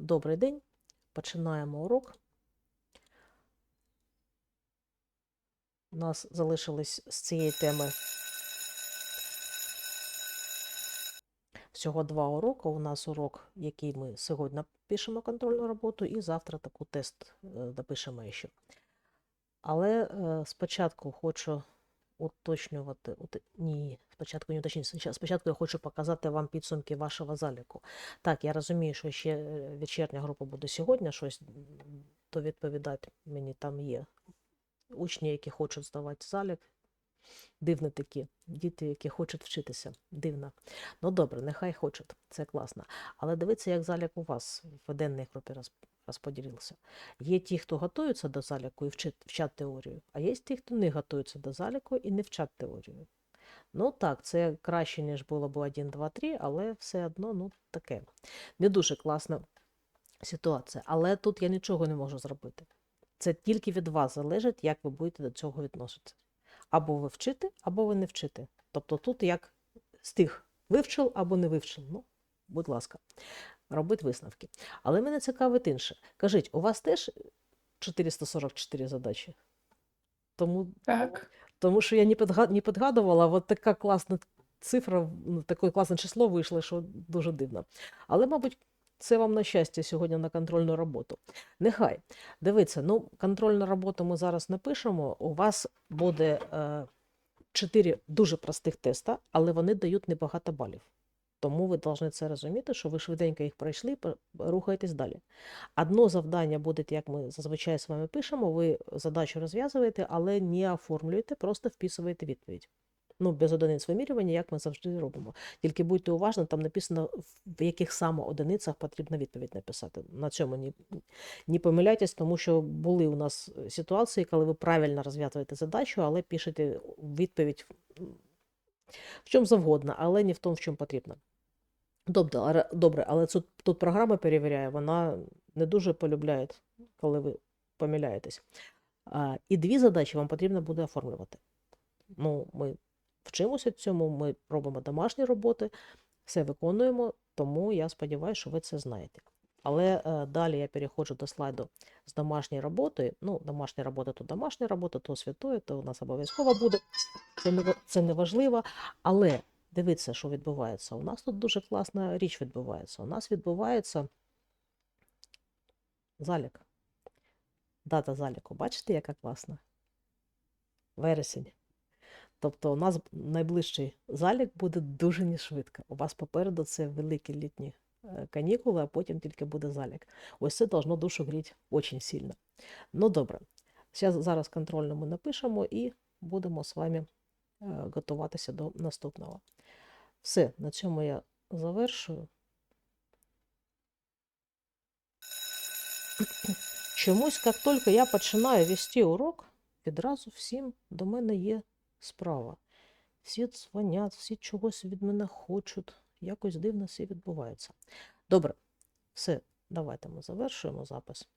Добрий день. Починаємо урок. У нас залишилось з цієї теми всього два уроки. У нас урок, який ми сьогодні пишемо контрольну роботу, і завтра таку тест е, допишемо ще. Але е, спочатку хочу уточнювати. ут- Ні, спочатку не уточнювати. Спочатку- я хочу показати вам підсумки вашого заліку. Так, я розумію, що ще е, вечірня група буде сьогодні щось м, довідповідати. Мені там є учні, які хочуть здавати залік. Дивні такі, діти, які хочуть вчитися. Дивно. Ну добре, нехай хочуть, це класно. Але дивіться, як залік у вас в денній групі роз- розподілився. Є ті, хто готуються до заліку і вчить, вчать теорію, а є ті, хто не готуються до заліку і не вчать теорію. Ну так, це краще, ніж було б 1, 2, 3, але все одно, ну таке. Не дуже класна ситуація. Але тут я нічого не можу зробити. Це тільки від вас залежить, як ви будете до цього відноситися. Або ви вчите, або ви не вчите. Тобто тут як з тих вивчив або не вивчив. Ну, будь ласка, робіть висновки. Але мене цікавить інше. Кажіть, у вас теж 444 задачі? Тому Так. тому що я не, підга... не підгадувала, от така класна цифра, ну, таке класне число вийшло, що дуже дивно. Але, мабуть, це вам на щастя сьогодні на контрольну роботу. Нехай. Дивіться, ну, контрольну роботу ми зараз не пишемо. У вас буде е, 4 дуже простих теста, але вони дають небагато балів. Тому ви повинні це розуміти, що ви швиденько їх пройшли, рухаєтесь далі. Одно завдання буде, як ми зазвичай з вами пишемо, ви задачу розв'язуєте, але не оформлюєте, просто вписуєте відповідь. Ну, без одиниць вимірювання, як ми завжди робимо. Тільки будьте уважні, там написано, в яких саме одиницях потрібно відповідь написати. На цьому не, не помиляйтесь, тому що були у нас ситуації, коли ви правильно розв'язуєте задачу, але пишете відповідь в чому завгодно, але не в тому, в чому потрібно. Добре, добре, але тут, тут програма перевіряє, вона не дуже полюбляє, коли ви помиляєтесь. А, і дві задачі вам потрібно буде оформлювати. Ну, ми вчимося цьому, ми робимо домашні роботи, все виконуємо, тому я сподіваюся, що ви це знаєте. Але е, далі я переходжу до слайду з домашньої роботи. Ну, домашня робота то домашня робота, то святое, то у нас обов'язково буде. Це не, це не важливо. Але дивіться, що відбувається. У нас тут дуже класна річ відбувається. У нас відбувається залік. Дата заліку. Бачите, яка класна? Вересень. Тобто у нас найближчий залік буде дуже нешвидко. У вас попереду це великі літні е, канікули, а потім тільки буде залік. Ось це должно душу гріти дуже сильно. Ну добре. Зараз, зараз контрольно ми напишемо і будемо з вами е, готуватися до наступного. Все, на цьому я завершую. Чомусь, як тільки я починаю вести урок, відразу всім до мене є справа. Всі дзвонять, всі чогось від мене хочуть. Якось дивно все відбувається. Добре, все, давайте ми завершуємо запис.